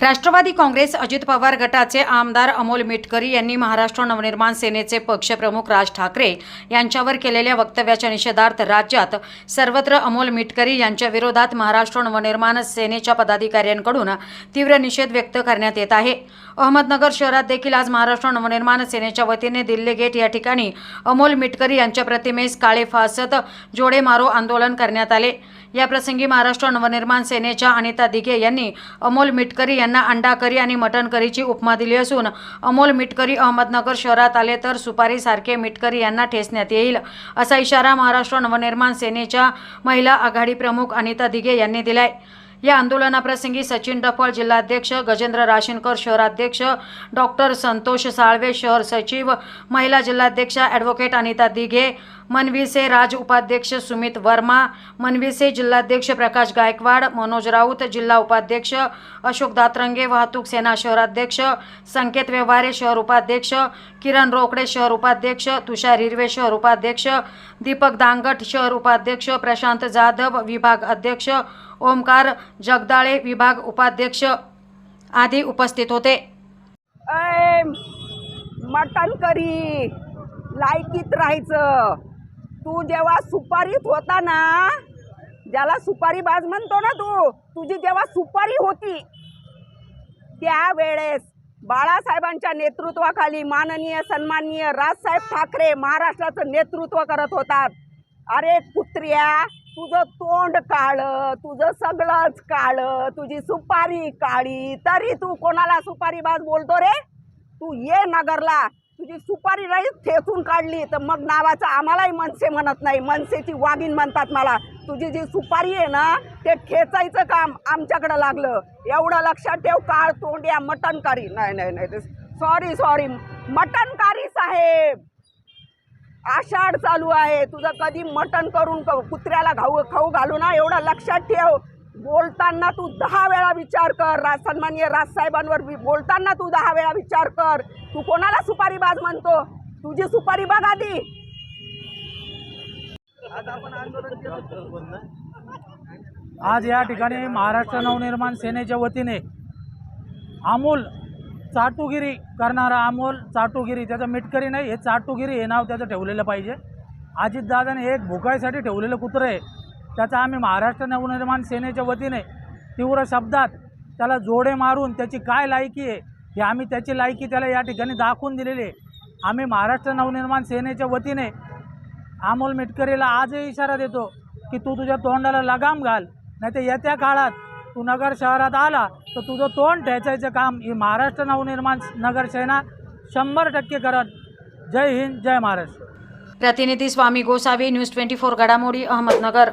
राष्ट्रवादी काँग्रेस अजित पवार गटाचे आमदार अमोल मिटकरी यांनी महाराष्ट्र नवनिर्माण सेनेचे पक्षप्रमुख राज ठाकरे यांच्यावर केलेल्या वक्तव्याच्या निषेधार्थ राज्यात सर्वत्र अमोल मिटकरी यांच्या विरोधात महाराष्ट्र नवनिर्माण सेनेच्या पदाधिकाऱ्यांकडून तीव्र निषेध व्यक्त करण्यात येत आहे. अहमदनगर शहरात देखील आज महाराष्ट्र नवनिर्माण सेनेच्या वतीने दिल्ली गेट या ठिकाणी अमोल मिटकरी यांच्या प्रतिमेस काळे फासत जोडे मारो आंदोलन करण्यात आले. याप्रसंगी महाराष्ट्र नवनिर्माण सेनेच्या अनिता दिघे यांनी अमोल मिटकरी यांना अंडा करी आणि मटण करीची उपमा दिली असून अमोल मिटकरी अहमदनगर शहरात आले तर सुपारीसारखे मिटकरी यांना ठेचण्यात येईल असा इशारा महाराष्ट्र नवनिर्माण सेनेच्या महिला आघाडी प्रमुख अनिता दिघे यांनी दिलाय. या आंदोलनाप्रसंगी सचिन डफळ जिल्हाध्यक्ष गजेंद्र राशीनकर शहराध्यक्ष डॉक्टर संतोष साळवे शहर सचिव महिला जिल्हाध्यक्षा ॲडव्होकेट अनिता दिघे मनविसे राज उपाध्यक्ष सुमित वर्मा मनविसे जिल्हाध्यक्ष प्रकाश गायकवाड मनोज राऊत जिल्हा उपाध्यक्ष अशोक दातरंगे वाहतूक सेना शहराध्यक्ष संकेत व्यवहारे शहर उपाध्यक्ष किरण रोकडे शहर उपाध्यक्ष तुषार हिरवे शहर उपाध्यक्ष दीपक दांगट शहर उपाध्यक्ष प्रशांत जाधव विभाग अध्यक्ष ओमकार जगदाळे विभाग उपाध्यक्ष आदी उपस्थित होते. मटण करी लायकीत राहायचं. तू जेव्हा सुपारीत होता ना ज्याला सुपारी बाज म्हणतो ना तू तुझी जेव्हा सुपारी होती त्यावेळेस बाळासाहेबांच्या नेतृत्वाखाली माननीय सन्माननीय राजसाहेब ठाकरे महाराष्ट्राचं नेतृत्व करत होतात. अरे कुत्र्या तुझं तोंड काळं तुझं सगळंच काळं तुझी सुपारी काळी तरी तू कोणाला सुपारी बाज बोलतो रे? तू ये नगरला तुझी सुपारी राईस ठेचून काढली तर मग नावाचं आम्हालाही मनसे म्हणत नाही. मनसेची वाघीण म्हणतात मला. तुझी जी सुपारी आहे ना ते ठेचायचं काम आमच्याकडं लागलं. एवढं लक्षात ठेव काळ तोंड्या मटणकारी. नाही नाही नाही सॉरी सॉरी मटणकारी साहेब. आषाढ चालू आहे. तुझं कधी मटण करून कुत्र्याला खाऊ खाऊ घालू ना एवढं लक्षात ठेव. बोलताना तू दहा वेळा विचार कर. रा सन्माननीय राजसाहेबांवर बोलताना तू दहा वेळा विचार कर. तू कोणाला सुपारी बाज म्हणतो? तुझी सुपारी बाग आधी आज या ठिकाणी महाराष्ट्र नवनिर्माण सेनेच्या वतीने अमोल चाटुगिरी करणारा अमोल चाटुगिरी त्याचं मिटकरी नाही हे चाटुगिरी हे नाव त्याचं ठेवलेलं पाहिजे. अजितदादाने एक भुकायसाठी ठेवलेलं कुत्रं आहे. त्याचा आम्ही महाराष्ट्र नवनिर्माण सेनेच्या वतीने तीव्र शब्दात त्याला जोडे मारून त्याची काय लायकी आहे हे आम्ही त्याची लायकी त्याला या ठिकाणी दाखवून दिलेली आहे. आम्ही महाराष्ट्र नवनिर्माण सेनेच्या वतीने अमोल मिटकरीला आजही इशारा देतो की तू तुझ्या तोंडाला लगाम घाल नाही तर येत्या काळात तू नगर शहरात आला तर तुझं तोंड ठेचायचं काम ही महाराष्ट्र नवनिर्माण नगर सेना शंभर टक्के करत. जय हिंद जय महाराष्ट्र. प्रतिनिधी Swami Gosavi news twenty four घडामोडी अहमदनगर.